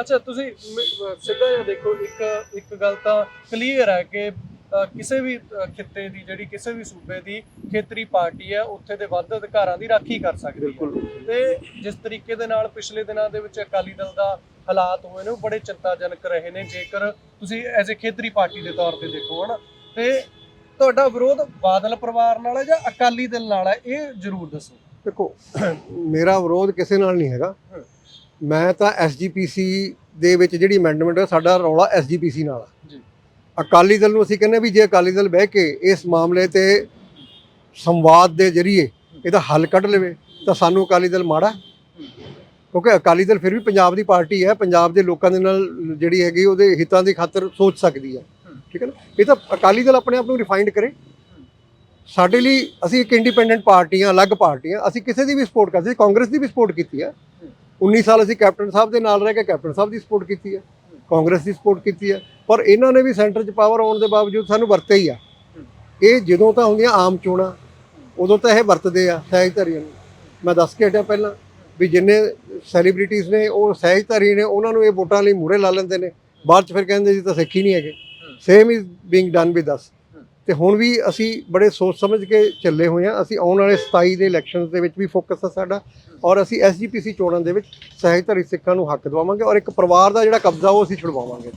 ਅੱਛਾ ਤੁਸੀਂ ਮ- ਸਿੱਧਾ ਜਿਹਾ ਦੇਖੋ ਇੱਕ ਇੱਕ ਗੱਲ ਤਾਂ ਕਲੀਅਰ ਹੈ ਕਿ ਅ, ਕਿਸੇ ਵੀ ਅ, ਖਿੱਤੇ ਦੀ ਜਿਹੜੀ ਕਿਸੇ ਵੀ ਸੂਬੇ ਦੀ ਖੇਤਰੀ ਪਾਰਟੀ ਹੈ ਉੱਥੇ ਦੇ ਵੱਧ ਅਧਿਕਾਰਾਂ ਦੀ ਰਾਖੀ ਕਰ ਸਕਦੀ ਹੈ। ਬਿਲਕੁਲ। ਤੇ ਜਿਸ ਤਰੀਕੇ ਦੇ ਨਾਲ ਪਿਛਲੇ ਦਿਨਾਂ ਦੇ ਵਿੱਚ ਅਕਾਲੀ ਦਲ ਦਾ ਹਾਲਾਤ ਹੋਏ ਨੇ ਉਹ ਬੜੇ ਚਿੰਤਾਜਨਕ ਰਹੇ ਨੇ ਜੇਕਰ ਤੁਸੀਂ ਐਜ਼ ਅ ਖੇਤਰੀ ਪਾਰਟੀ ਦੇ ਤੌਰ ਤੇ ਦੇਖੋ ਹਨਾ। ਤੇ ਤੁਹਾਡਾ ਵਿਰੋਧ ਬਾਦਲ ਪਰਿਵਾਰ ਨਾਲ ਹੈ ਜਾਂ ਅਕਾਲੀ ਦਲ ਨਾਲ ਹੈ ਇਹ ਜ਼ਰੂਰ ਦੱਸੋ। ਦੇਖੋ ਮੇਰਾ ਵਿਰੋਧ ਕਿਸੇ ਨਾਲ ਨਹੀਂ ਹੈਗਾ। ਮੈਂ ਤਾਂ ਐਸਜੀਪੀਸੀ ਦੇ ਵਿੱਚ ਜਿਹੜੀ ਅਮੈਂਡਮੈਂਟ ਹੈ ਸਾਡਾ ਰੌਲਾ ਐਸਜੀਪੀਸੀ ਨਾਲ ਜੀ। ਅਕਾਲੀ ਦਲ ਨੂੰ ਅਸੀਂ ਕਹਿੰਦੇ ਵੀ ਜੇ ਅਕਾਲੀ ਦਲ ਬਹਿ ਕੇ ਇਸ ਮਾਮਲੇ ਤੇ ਸੰਵਾਦ ਦੇ ਜ਼ਰੀਏ ਇਹਦਾ ਹੱਲ ਕੱਢ ਲਵੇ ਤਾਂ ਸਾਨੂੰ ਅਕਾਲੀ ਦਲ ਮਾੜਾ ਕਿਉਂਕਿ ਅਕਾਲੀ ਦਲ ਫਿਰ ਵੀ ਪੰਜਾਬ ਦੀ ਪਾਰਟੀ ਹੈ ਪੰਜਾਬ ਦੇ ਲੋਕਾਂ ਦੇ ਨਾਲ ਜਿਹੜੀ ਹੈਗੀ ਉਹਦੇ ਹਿੱਤਾਂ ਦੀ ਖਾਤਰ ਸੋਚ ਸਕਦੀ ਹੈ। ਠੀਕ ਹੈ ਨਾ? ਇਹ ਤਾਂ ਅਕਾਲੀ ਦਲ ਆਪਣੇ ਆਪ ਨੂੰ ਰਿਫਾਈਨਡ ਕਰੇ। ਸਾਡੇ ਲਈ ਅਸੀਂ ਇੱਕ ਇੰਡੀਪੈਂਡੈਂਟ ਪਾਰਟੀਆਂ ਅਲੱਗ ਪਾਰਟੀਆਂ ਅਸੀਂ ਕਿਸੇ ਦੀ ਵੀ ਸਪੋਰਟ ਕਰਦੇ ਸੀ ਕਾਂਗਰਸ ਦੀ ਵੀ ਸਪੋਰਟ ਕੀਤੀ ਹੈ। 19 ਸਾਲ ਅਸੀਂ ਕੈਪਟਨ ਸਾਹਿਬ ਦੇ ਨਾਲ ਰਹਿ ਕੇ ਕੈਪਟਨ ਸਾਹਿਬ ਦੀ ਸਪੋਰਟ ਕੀਤੀ ਹੈ ਕਾਂਗਰਸ ਦੀ ਸਪੋਰਟ ਕੀਤੀ ਹੈ ਪਰ ਇਹਨਾਂ ਨੇ ਵੀ ਸੈਂਟਰ 'ਚ ਪਾਵਰ ਆਉਣ ਦੇ ਬਾਵਜੂਦ ਸਾਨੂੰ ਵਰਤੇ ਹੀ ਆ। ਇਹ ਜਦੋਂ ਤਾਂ ਹੁੰਦੀਆਂ ਆਮ ਚੋਣਾਂ ਉਦੋਂ ਤਾਂ ਇਹ ਵਰਤਦੇ ਆ ਸਹਿਜਧਾਰੀਆਂ ਨੂੰ। ਮੈਂ ਦੱਸ ਕੇ ਹਟਿਆ ਪਹਿਲਾਂ ਵੀ ਜਿੰਨੇ ਸੈਲੀਬ੍ਰਿਟੀਜ਼ ਨੇ ਉਹ ਸਹਿਜਧਾਰੀ ਨੇ ਉਹਨਾਂ ਨੂੰ ਇਹ ਵੋਟਾਂ ਲਈ ਮੂਹਰੇ ਲਾ ਲੈਂਦੇ ਨੇ। ਬਾਅਦ 'ਚ ਫਿਰ ਕਹਿੰਦੇ ਜੀ ਤਾਂ ਸਿੱਖ ਹੀ ਨਹੀਂ ਹੈਗੇ। Same is being done with us ਤੇ ਹੁਣ ਵੀ ਅਸੀਂ ਬੜੇ ਸੋਚ ਸਮਝ ਕੇ ਚੱਲੇ ਹੋਏ ਹਾਂ। ਅਸੀਂ ਆਉਣ ਵਾਲੇ 27 ਦੇ ਇਲੈਕਸ਼ਨਸ ਦੇ ਵਿੱਚ ਵੀ ਫੋਕਸ ਆ ਸਾਡਾ ਔਰ ਅਸੀਂ ਐਸਜੀਪੀਸੀ ਚੋਣਾਂ ਦੇ ਵਿੱਚ ਸਹਿਜਧਾਰੀ ਸਿੱਖਾਂ ਨੂੰ ਹੱਕ ਦਿਵਾਵਾਂਗੇ ਔਰ ਇੱਕ ਪਰਿਵਾਰ ਦਾ ਜਿਹੜਾ ਕਬਜ਼ਾ ਉਹ ਅਸੀਂ ਛੁਡਵਾਵਾਂਗੇ।